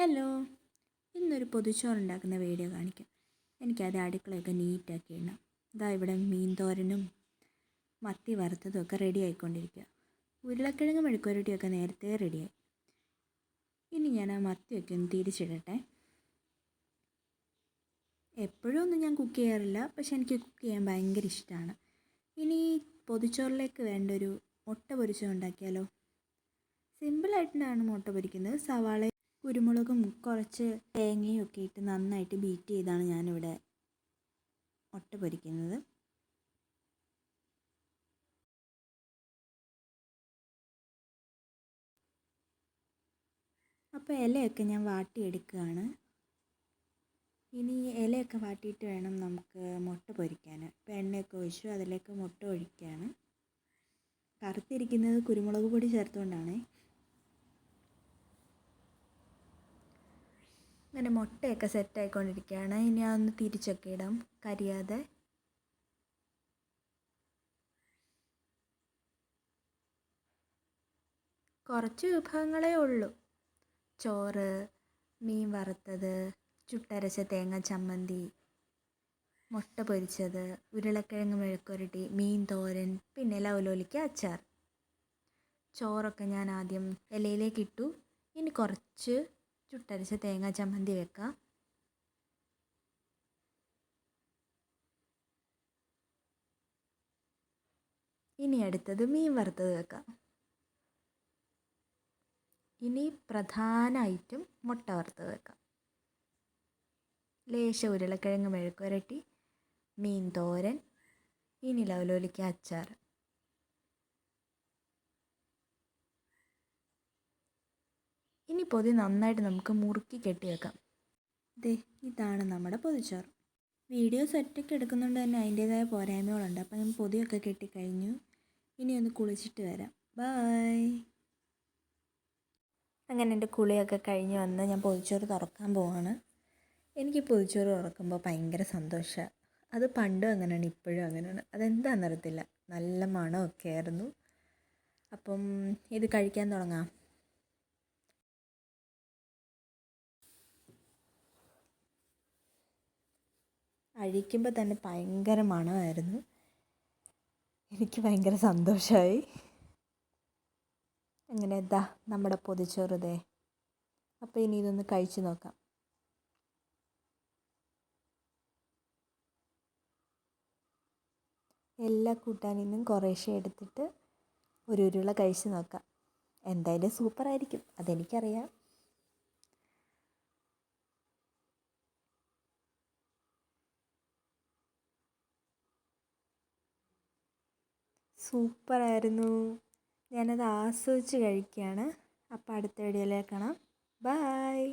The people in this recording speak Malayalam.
ഹലോ ഇന്നൊരു പൊതിച്ചോറുണ്ടാക്കുന്ന വീഡിയോ കാണിക്കാം. എനിക്കത് അടുക്കളയൊക്കെ നീറ്റാക്കി ഇടണം. ഇതാ ഇവിടെ മീൻ തോരനും മത്തി വറുത്തതും ഒക്കെ റെഡി ആയിക്കൊണ്ടിരിക്കുക ഉരുളക്കിഴങ്ങ് മെഴുക്കുരട്ടിയൊക്കെ നേരത്തെ റെഡിയായി ഇനി ഞാൻ ആ മത്തിയൊക്കെ ഒന്ന് തിരിച്ചിടട്ടെ. എപ്പോഴും ഒന്നും ഞാൻ കുക്ക് ചെയ്യാറില്ല. പക്ഷെ എനിക്ക് കുക്ക് ചെയ്യാൻ ഭയങ്കര ഇഷ്ടമാണ് ഇനി പൊതിച്ചോറിലേക്ക് വേണ്ട ഒരു മുട്ട പൊരിച്ചത് ഉണ്ടാക്കിയാലോ സിമ്പിളായിട്ടാണ് മുട്ട പൊരിക്കുന്നത്. സവാള കുരുമുളകും കുറച്ച് തേങ്ങയും ഒക്കെ ഇട്ട് നന്നായിട്ട് ബീറ്റ് ചെയ്താണ് ഞാനിവിടെ മുട്ട പൊരിക്കുന്നത്. അപ്പോൾ ഇലയൊക്കെ ഞാൻ വാട്ടിയെടുക്കുകയാണ്. ഇനി ഇലയൊക്കെ വാട്ടിയിട്ട് വേണം നമുക്ക് മുട്ട പൊരിക്കാൻ ഇപ്പോൾ എണ്ണയൊക്കെ ഒഴിച്ചു അതിലേക്ക് മുട്ട ഒഴിക്കുകയാണ്. കറുത്തിരിക്കുന്നത് കുരുമുളക് പൊടി ചേർത്തുകൊണ്ടാണ്. അങ്ങനെ മുട്ടയൊക്കെ സെറ്റായിക്കൊണ്ടിരിക്കുകയാണ് ഇനി അതൊന്ന് തിരിച്ചൊക്കെ ഇടാം. കരിയാതെ. കുറച്ച് വിഭവങ്ങളേ ഉള്ളൂ. ചോറ് മീൻ വറുത്തത് ചുട്ടരച്ച തേങ്ങ ചമ്മന്തി മുട്ട പൊരിച്ചത് ഉരുളക്കിഴങ്ങ് മെഴുക്കുരട്ടി മീൻ തോരൻ പിന്നെ ലവലോലിക്ക അച്ചാർ. ചോറൊക്കെ ഞാൻ ആദ്യം ഇലയിലേക്ക് ഇട്ടു. ഇനി കുറച്ച് ചുട്ടരച്ച തേങ്ങാ ചമ്മന്തി വെക്കാം. ഇനി അടുത്തത് മീൻ വറുത്തത് വെക്കാം. ഇനി പ്രധാന ഐറ്റം മുട്ട വറുത്തത് വെക്കാം. ലേശ ഉരുളക്കിഴങ്ങ് മെഴുക്കുരട്ടി മീൻ തോരൻ ഇനി ലവലോലിക്ക അച്ചാർ ഇനി പൊതി നന്നായിട്ട് നമുക്ക് മുറുക്കി കെട്ടി വെക്കാം. ദേ ഇതാണ് നമ്മുടെ പൊതിച്ചോറ്. വീഡിയോസ് ഒറ്റയ്ക്ക് എടുക്കുന്നുണ്ട് തന്നെ അതിന്റേതായ പോരായ്മകളുണ്ട്. അപ്പം ഞാൻ പൊതിയൊക്കെ കെട്ടിക്കഴിഞ്ഞു ഇനി ഒന്ന് കുളിച്ചിട്ട് വരാം. ബായ് അങ്ങനെ എന്റെ കുളിയൊക്കെ കഴിഞ്ഞ് വന്ന് ഞാൻ പൊതിച്ചോറ് തുറക്കാൻ പോവാണ്. എനിക്ക് പൊതിച്ചോറ് തുറക്കുമ്പോൾ ഭയങ്കര സന്തോഷമാണ് അത് പണ്ടും അങ്ങനെയാണ് ഇപ്പോഴും അങ്ങനെയാണ്. അതെന്താണെന്നറിയത്തില്ല നല്ല മണമൊക്കെ ആയിരുന്നു. അപ്പം ഇത് കഴിക്കാൻ തുടങ്ങാം. അഴിക്കുമ്പോൾ തന്നെ ഭയങ്കര മണമായിരുന്നു. എനിക്ക് ഭയങ്കര സന്തോഷമായി അങ്ങനെ എന്താ നമ്മുടെ പൊതിച്ചോറുതേ അപ്പോൾ ഇനി ഇതൊന്ന് കഴിച്ചു നോക്കാം. എല്ലാ കൂട്ടാനിൽ നിന്നും കുറേശ്ശെ എടുത്തിട്ട് ഒരു ഉരുള കഴിച്ച് നോക്കാം. എന്തായാലും സൂപ്പറായിരിക്കും. അതെനിക്കറിയാം. സൂപ്പറായിരുന്നു. ഞാനത് ആസ്വദിച്ച് കഴിക്കുകയാണ്. അപ്പോൾ അടുത്ത വീഡിയോയിലേക്ക് കാണാം. ബായ്